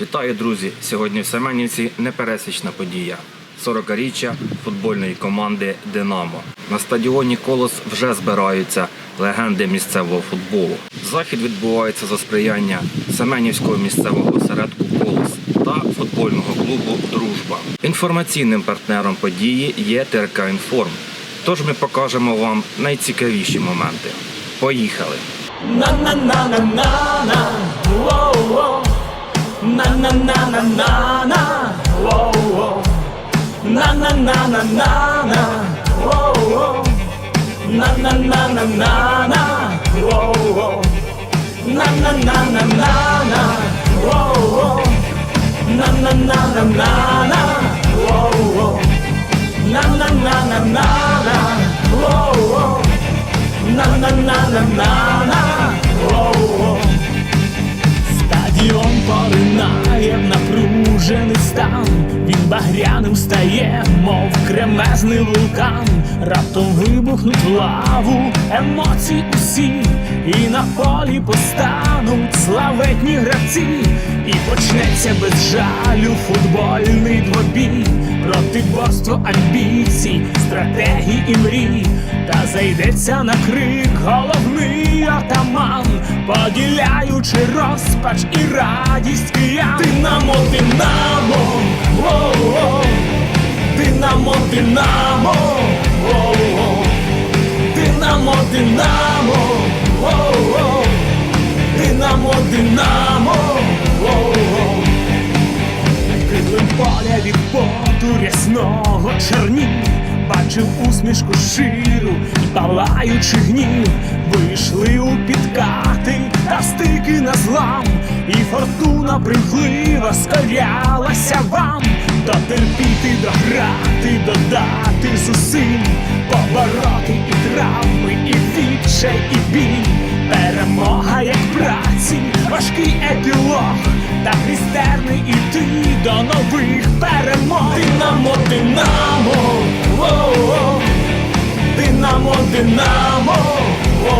Вітаю, друзі! Сьогодні в Семенівці непересічна подія. 40-річчя футбольної команди Динамо. На стадіоні Колос вже збираються легенди місцевого футболу. Захід відбувається за сприяння Семенівського місцевого осередку Колос та футбольного клубу Дружба. Інформаційним партнером події є ТРК Інформ. Тож ми покажемо вам найцікавіші моменти. Поїхали! Na na na na na na, whoa whoa. Na na багряним стає, мов кремезний вулкан, раптом вибухнуть в лаву емоцій усі, і на полі постануть славетні гравці, і почнеться без жалю футбольний двобій, протиборство амбіцій, стратегій і мрій, та зайдеться на крик головний атаман, поділяючи розпач і радість киян. Динамо, Динамо, воу-воу, Динамо, Динамо, воу-воу, Динамо, Динамо, воу-воу, Бачив усмішку ширу і палаючи гнів. Вийшли у підкати та стики на злам. І фортуна примхлива скорялася вам. Дотерпіти, дограти, додати зусиль. Побороти і травми, і відчай, і біль. Перемога як праці, важкий епілог. Та христерний іти до нових перемог. Динамо, Динамо. Динамо, Динамо, о, о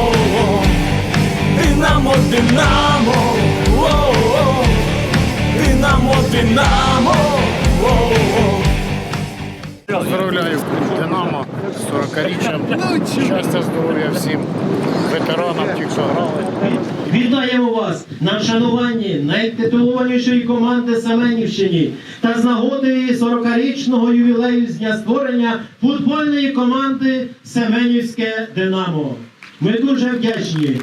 Динамо, Динамо, о, о Динамо, Динамо, о, о Поздравляю Динамо з 40-річчям. Щастя, здоров'я всім ветеранам, ті, хто грали. Вітаємо вас на вшануванні найтитулованішої команди Семенівщині та з нагоди 40-річного ювілею з дня створення футбольної команди Семенівське Динамо. Ми дуже вдячні.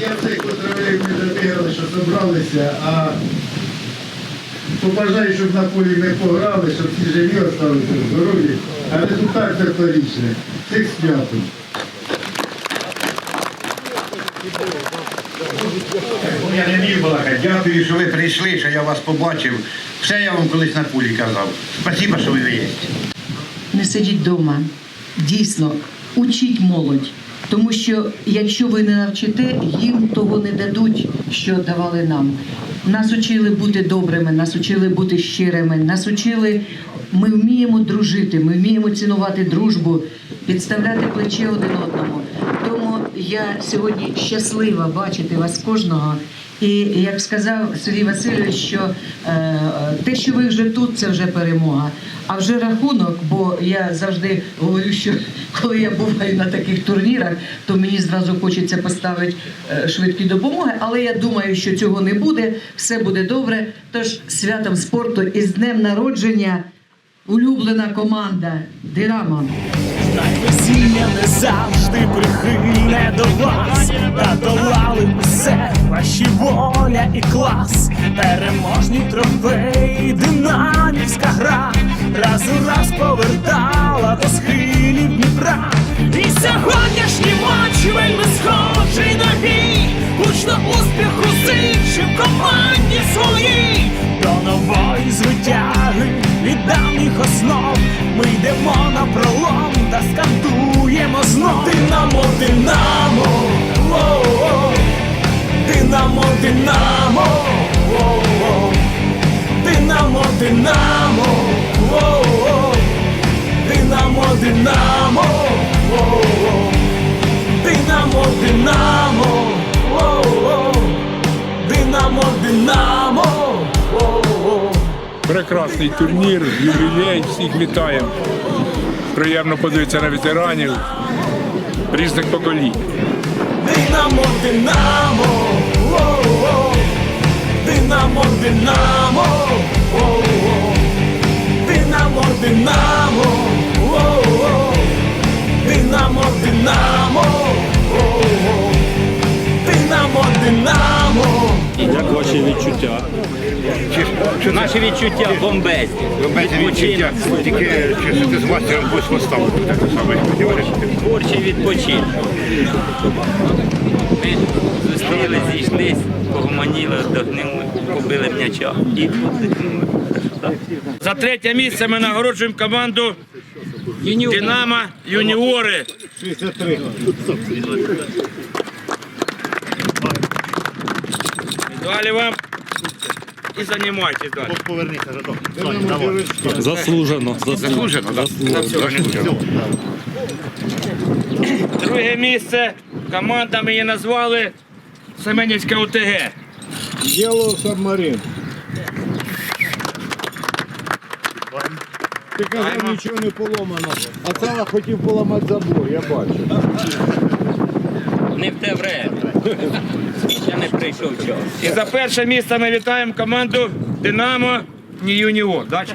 Я всіх поздравляю, ми добігали, що зібралися, а побажаю, щоб на полі не пограли, щоб всі живі залишилися, здорові, а результат цьогорічний. Всіх святом. Я не міг балакати. Дякую, що ви прийшли, що я вас побачив. Все я вам колись на пулі казав. Спасибо, що ви є. не сидіть вдома. Дійсно, учіть молодь. Тому що якщо ви не навчите, їм того не дадуть, що давали нам. Нас учили бути добрими, нас учили бути щирими, нас учили. Ми вміємо дружити, ми вміємо цінувати дружбу, підставляти плече один одному. Я сьогодні щаслива бачити вас кожного. І як сказав Сергій Васильович, що е, те, що ви вже тут, це вже перемога. А вже рахунок, бо я завжди говорю, що коли я буваю на таких турнірах, то мені зразу хочеться поставити е, швидкі допомоги. Але я думаю, що цього не буде, все буде добре. Тож святом спорту і з днем народження улюблена команда Динамо. Весілля не завжди прихильне до вас, та долали усе ваші воля і клас, переможні трофеї, динамівська гра, раз у раз повертала до схилів Дніпра. І сьогоднішній матч вельми схожий на бій, гучно успіху зичим команді своїй, до нової звитяги від давніх основ. Ми йдемо на пролом та скандуємо знов Динамо, Динамо, воу-воу. Динамо, Динамо, воу-воу. Динамо, Динамо, воу-воу. Динамо, Динамо, воу-воу. Динамо, Динамо, воу-воу. Динамо, Динамо. Прекрасний турнір, ювілей, всіх вітаємо. Приємно подивитися на ветеранів різних поколінь. Динамо, Динамо, о-о. Динамо, Динамо, о-о. Динамо, Динамо, о-о. Динамо, Динамо, Як ваші відчуття? Наші відчуття бомбезні. Відпочинок. Тільки чи ти з мастером будеш поставити, так саме сподіваєш. Творчий відпочинок. Ми зустріли, зійшлись, погомоніли, вдохнули, побили м'яча і. За третє місце ми нагороджуємо команду Динамо Юніори. 63. Далі вам і займайтесь далі. Заслужено. Заслужено, так? Заслужено. Друге місце команда ми її назвали Семенівська ОТГ. Yellow Submarine. Ти казав, нічого не поломано. А Сала хотів поламати забор, я бачу. Не в те время. Ще не прийшов час. І за перше місце ми вітаємо команду Динамо не юніор. Да, чи?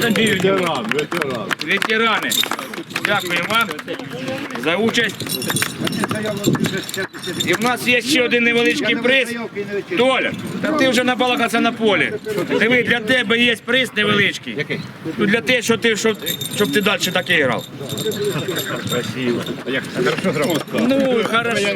Це не. Ветеран, ветеран. Ветерани. Дякую вам за участь. І в нас є ще один невеличкий приз. Толя, та ти вже набалакався на полі. Диви, для тебе є приз невеличкий. Який? Ну, для те, що ти, щоб, щоб ти далі так і грав. Красиво. Ну, хорошо.